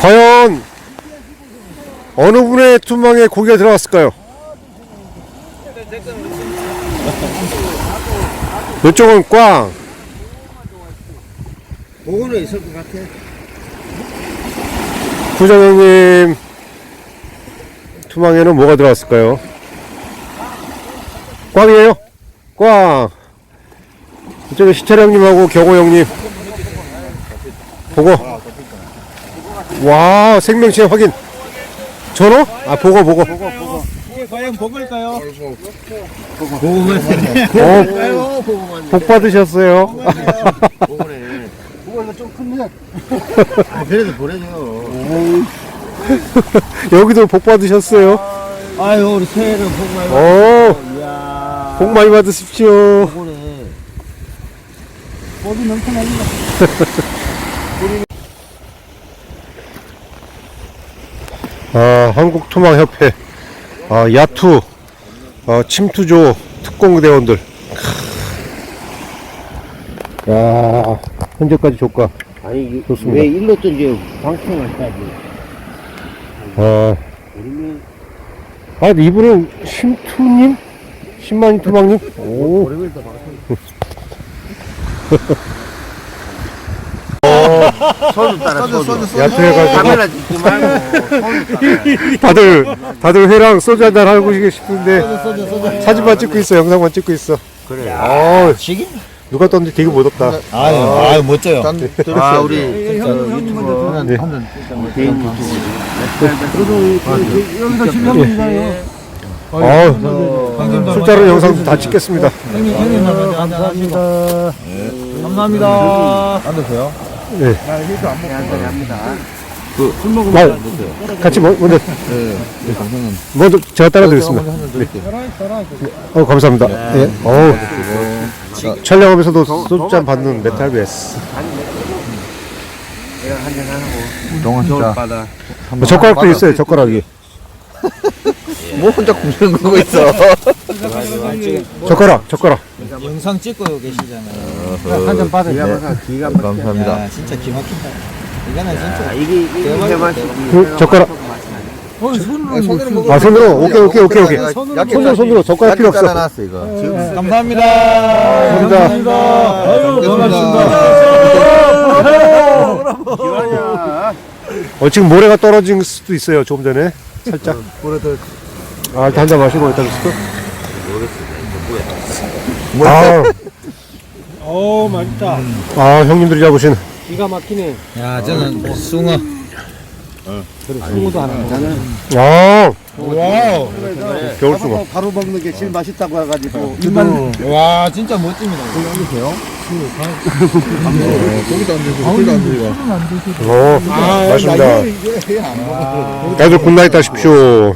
과연 어느 분의 투망에 고기가 들어갔을까요? 이쪽은 꽝, 그거는 있을 것 같아. 부장님 투망에는 뭐가 들어갔을까요? 꽝이에요? 꽝. 이쪽에 시철 형님하고 경호 형님 보고. 와 생명체 확인. 전어? 아 보고 보고. 이게 과연 복을까요? 어, 복 받으셨어요. 복을가 좀 큰데. 아, 그래도 보내줘. 여기도 복 받으셨어요. 아유, 우리 새해는 복 많이 오, 이야. 복 많이 받으십시오. 복이 넘쳐나는 거. 아, 한국토망협회, 아, 야투, 아, 침투조 특공대원들. 크. 야, 현재까지 조가. 아니, 좋습니다. 왜 일로 또 이제 방청을 해야지? 아, 우리는 아, 이분은 심투님? 신만이 투망님? 오. 방청. 손을 따라. 카메라 찍지 말고 손을 따라. 다들, 다들 회랑 소주 한잔 하고 싶은데. 사진만 찍고 있어, 영상만 찍고 있어. 그래. 아, 지금? 누가 떴는데 되게 멋없다. 아유, 아유, 멋져요. 아, 우리 저 유튜브 네. 개인 유튜브. 여기서 실명입니다요. 아, 술자로 영상도 다 찍겠습니다. 형님, 형님, 감사합니다. 감사합니다. 앉으세요. 네. 합니다. 아, 같이 뭐, 먼저, 네, 네, 감사합니다. 먼저 제가 따라 드리겠습니다. 한잔 드릴게요. 어, 감사합니다. 예. 어우, 촬영하면서도 소주잔 받는 메탈 베스. 동원 진짜. 뭐 젓가락도 있어요, 젓가락이. 뭐 혼자 굶는 거고 있어. 젓가락, 젓가락. 영상 찍고 계시잖아요. 한잔 받으세요. 기가 막혀. 감사합니다. 야, 진짜 기막힌다. 이거는 진짜. 이게 이게 해맛이. 그 젓가락. 어, 손으로 먹어. 아, 손으로? 오케이, 오케이, 오케이, 오케이. 손으로, 손으로. 젓가락 필요 없어. 깔아놨어, 이거. 감사합니다. 감사합니다. 아유, 어, 지금 모래가 떨어진 수도 있어요, 조금 전에. 살짝. 아, 일단 한잔 마시고 일단 있을까? 아, 오, 맛있다. 아, 형님들이 잡으신. 기가 막히네. 야, 저는 숭어. 숭어도 하나. 나는 아, 와우. 겨울 숭어. 바로 먹는 게 제일 맛있다고 해가지고. 와, 진짜 멋집니다. 거기도 앉으시 고, 거기도 앉으시고. 오, 맛있습니다. 다들 굿나잇 하십시오.